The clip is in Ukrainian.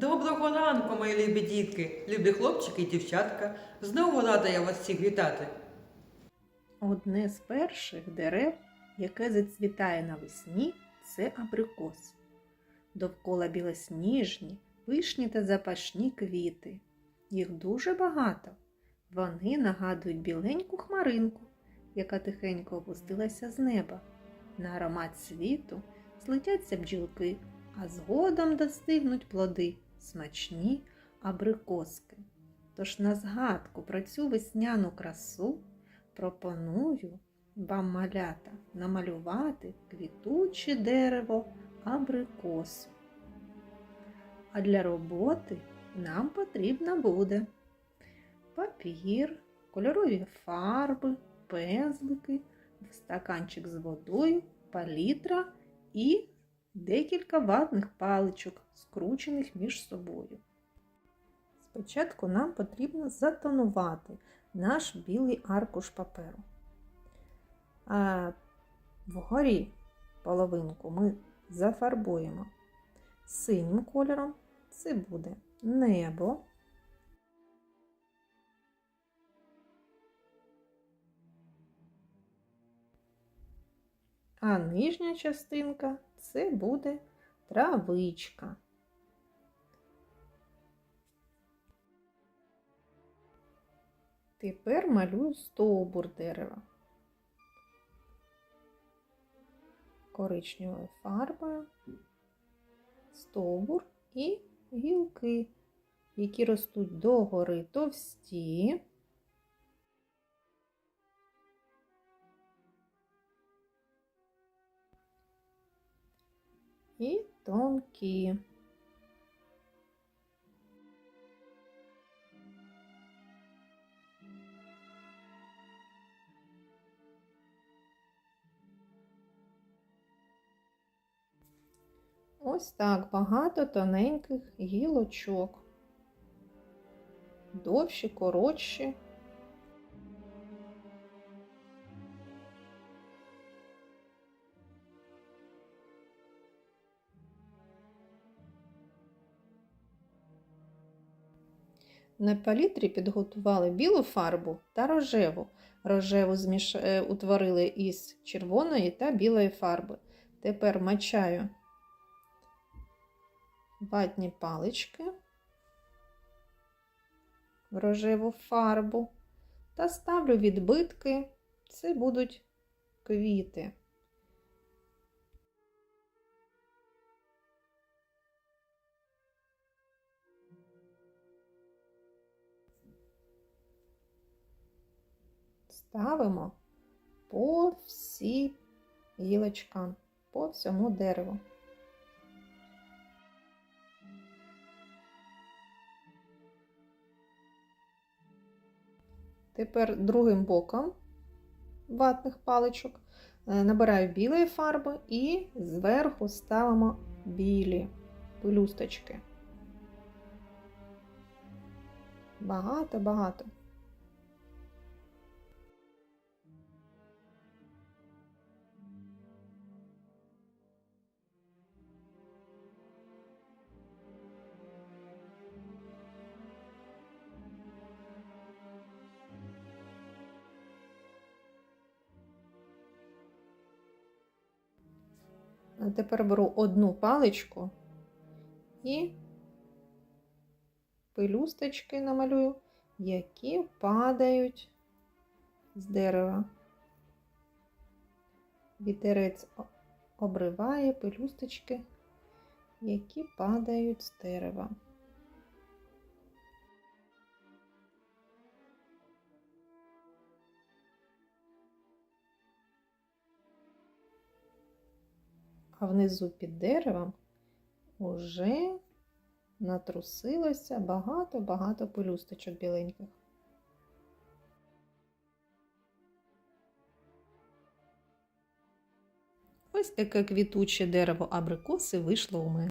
Доброго ранку, мої любі дітки, любі хлопчики і дівчатка. Знову рада я вас всіх вітати. Одне з перших дерев, яке зацвітає навесні, це абрикос. Довкола білосніжні, пишні та запашні квіти. Їх дуже багато. Вони нагадують біленьку хмаринку, яка тихенько опустилася з неба. На аромат світу злетяться бджілки, а згодом достигнуть плоди смачні абрикоски. Тож на згадку про цю весняну красу пропоную вам малята намалювати квітуче дерево абрикосу. А для роботи нам потрібно буде папір, кольорові фарби, пензлики, стаканчик з водою, палітра і декілька ватних паличок, скручених між собою. Спочатку нам потрібно затонувати наш білий аркуш паперу. А вгорі половинку ми зафарбуємо синім кольором. Це буде небо. А нижня частинка це буде травичка. Тепер малюю стовбур дерева. Коричневою фарбою, стовбур і гілки, які ростуть догори товсті. І тонкі. Ось так багато тоненьких гілочок. Довші, коротші. На палітрі підготували білу фарбу та рожеву. Рожеву зміш... е, утворили із червоної та білої фарби. Тепер мачаю ватні палички в рожеву фарбу та ставлю відбитки. Це будуть квіти. Ставимо по всі гілочкам, по всьому дереву. Тепер другим боком ватних паличок е, набираю білої фарби і зверху ставимо білі пелюсточки. Багато-багато. Тепер беру одну паличку і пелюсточки намалюю, які падають з дерева. Вітерець обриває пелюсточки, які падають з дерева. А внизу під деревом уже натрусилося багато-багато пелюсточок біленьких. Ось таке квітуче дерево абрикоси вийшло у мене.